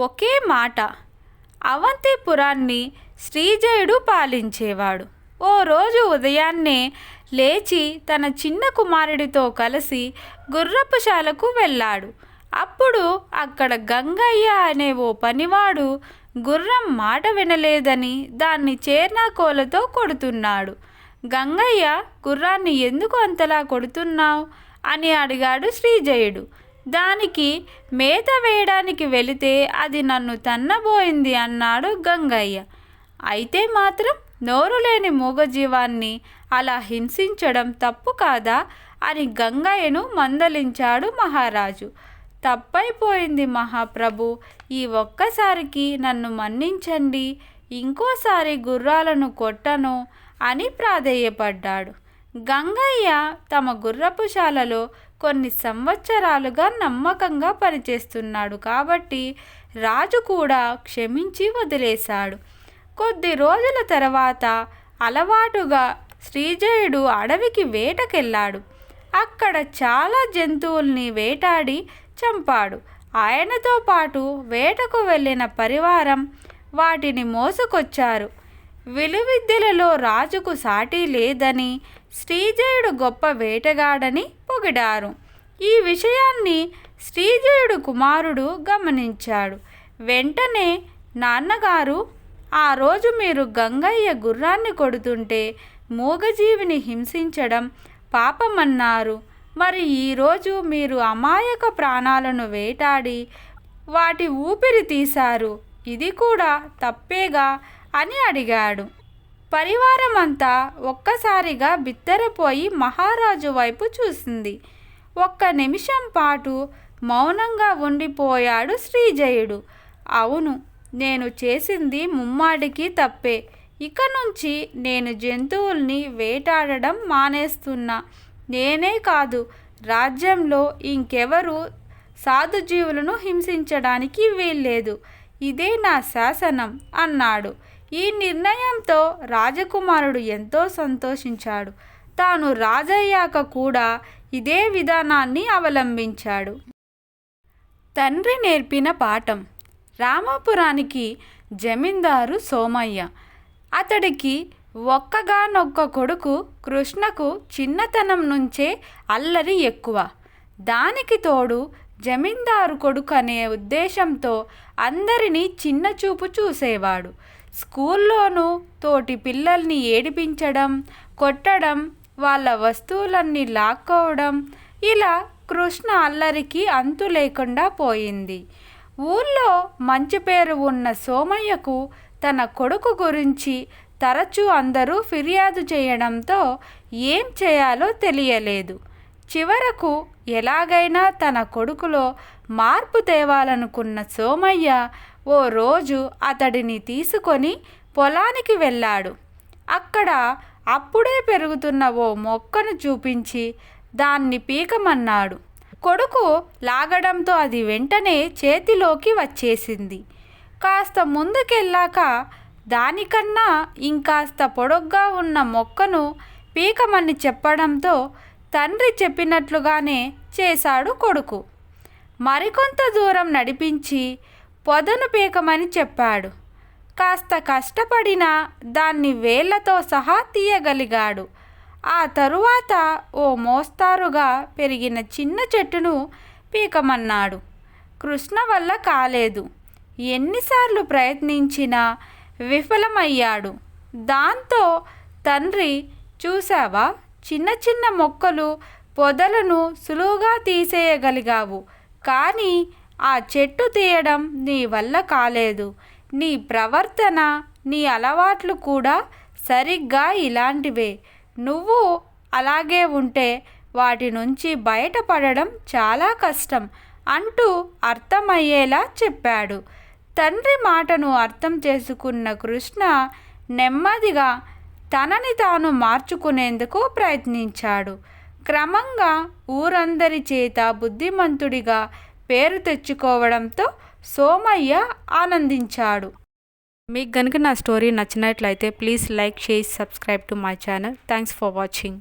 ఒకే మాట. అవంతిపురాన్ని శ్రీజయుడు పాలించేవాడు. ఓ రోజు ఉదయాన్నే లేచి తన చిన్న కుమారుడితో కలిసి గుర్రపుశాలకు వెళ్ళాడు. అప్పుడు అక్కడ గంగయ్య అనే ఓ పనివాడు గుర్రం మాట వినలేదని దాన్ని చేర్నాకోలతో కొడుతున్నాడు. గంగయ్య గుర్రాన్ని ఎందుకు అంతలా కొడుతున్నావు? అని అడిగాడు శ్రీజయుడు. దానికి మేత వేయడానికి వెళితే అది నన్ను తన్నబోయింది అన్నాడు గంగయ్య. అయితే మాత్రం నోరు లేని మూగజీవాన్ని అలా హింసించడం తప్పు కాదా అని గంగయ్యను మందలించాడు మహారాజు. తప్పైపోయింది మహాప్రభు ఈ ఒక్కసారికి నన్ను మన్నించండి ఇంకోసారి గుర్రాలను కొట్టను అని ప్రాధేయపడ్డాడు. గంగయ్య తమ గుర్రపుశాలలో కొన్ని సంవత్సరాలుగా నమ్మకంగా పనిచేస్తున్నాడు కాబట్టి రాజు కూడా క్షమించి వదిలేశాడు. కొద్ది రోజుల తర్వాత అలవాటుగా శ్రీజయుడు అడవికి వేటకెళ్ళాడు. అక్కడ చాలా జంతువుల్ని వేటాడి చంపాడు. ఆయనతో పాటు వేటకు వెళ్ళిన పరివారం వాటిని మోసుకొచ్చారు. విలువిద్యలలో రాజుకు సాటి లేదని శ్రీజయుడు గొప్ప వేటగాడని పొగిడారు. ఈ విషయాన్ని శ్రీజయుడు కుమారుడు గమనించాడు. వెంటనే నాన్నగారు ఆ రోజు మీరు గంగయ్య గుర్రాన్ని కొడుతుంటే మూగజీవిని హింసించడం పాపమన్నారు. మరి ఈరోజు మీరు అమాయక ప్రాణాలను వేటాడి వాటి ఊపిరి తీశారు. ఇది కూడా తప్పేగా? అని అడిగాడు. పరివారమంతా ఒక్కసారిగా బిత్తరపోయి మహారాజు వైపు చూసింది. ఒక్క నిమిషం పాటు మౌనంగా ఉండిపోయాడు శ్రీజయుడు. అవును నేను చేసింది ముమ్మాడికి తప్పే. ఇక నుంచి నేను జంతువుల్ని వేటాడడం మానేస్తున్నా. నేనే కాదు రాజ్యంలో ఇంకెవరు సాధుజీవులను హింసించడానికి వీల్లేదు. ఇదే నా శాసనం అన్నాడు. ఈ నిర్ణయంతో రాజకుమారుడు ఎంతో సంతోషించాడు. తాను రాజయ్యాక కూడా ఇదే విధానాన్ని అవలంబించాడు. తండ్రి నేర్పిన పాఠం. రామాపురానికి జమీందారు సోమయ్య. అతడికి ఒక్కగానొక్క కొడుకు కృష్ణకు చిన్నతనం నుంచే అల్లరి ఎక్కువ. దానికి తోడు జమీందారు కొడుకు అనే ఉద్దేశంతో అందరినీ చిన్నచూపు చూసేవాడు. స్కూల్లోనూ తోటి పిల్లల్ని ఏడిపించడం కొట్టడం వాళ్ళ వస్తువులన్నీ లాక్కోవడం ఇలా కృష్ణ అల్లరికి అంతు లేకుండా పోయింది. ఊళ్ళో మంచి పేరు ఉన్న సోమయ్యకు తన కొడుకు గురించి తరచూ అందరూ ఫిర్యాదు చేయడంతో ఏం చేయాలో తెలియలేదు. చివరకు ఎలాగైనా తన కొడుకులో మార్పు తేవాలనుకున్న సోమయ్య ఓ రోజు అతడిని తీసుకొని పొలానికి వెళ్ళాడు. అక్కడ అప్పుడే పెరుగుతున్న ఓ మొక్కను చూపించి దాన్ని పీకమన్నాడు. కొడుకు లాగడంతో అది వెంటనే చేతిలోకి వచ్చేసింది. కాస్త ముందుకెళ్ళాక దానికన్నా ఇంకాస్త పొడగ్గా ఉన్న మొక్కను పీకమని చెప్పడంతో తండ్రి చెప్పినట్లుగానే చేశాడు కొడుకు. మరికొంత దూరం నడిపించి పొదను పీకమని చెప్పాడు. కాస్త కష్టపడినా దాన్ని వేళ్ళతో సహా తీయగలిగాడు. ఆ తరువాత ఓ మోస్తారుగా పెరిగిన చిన్న చెట్టును పీకమన్నాడు. కృష్ణ వల్ల కాలేదు. ఎన్నిసార్లు ప్రయత్నించినా విఫలమయ్యాడు. దాంతో తండ్రి చూసావా చిన్న చిన్న మొక్కలు పొదలను సులువుగా తీసేయగలిగావు. కానీ ఆ చెట్టు తీయడం నీ వల్ల కాలేదు. నీ ప్రవర్తన నీ అలవాట్లు కూడా సరిగ్గా ఇలాంటివే. నువ్వు అలాగే ఉంటే వాటి నుంచి బయటపడడం చాలా కష్టం అంటూ అర్థమయ్యేలా చెప్పాడు. తండ్రి మాటను అర్థం చేసుకున్న కృష్ణ నెమ్మదిగా తనని తాను మార్చుకునేందుకు ప్రయత్నించాడు. క్రమంగా ఊరందరి చేత బుద్ధిమంతుడిగా పేరు తెచ్చుకోవడంతో సోమయ్య ఆనందించాడు. మీకు కనుక నా స్టోరీ నచ్చినట్లయితే please like share subscribe to my channel. Thanks for watching.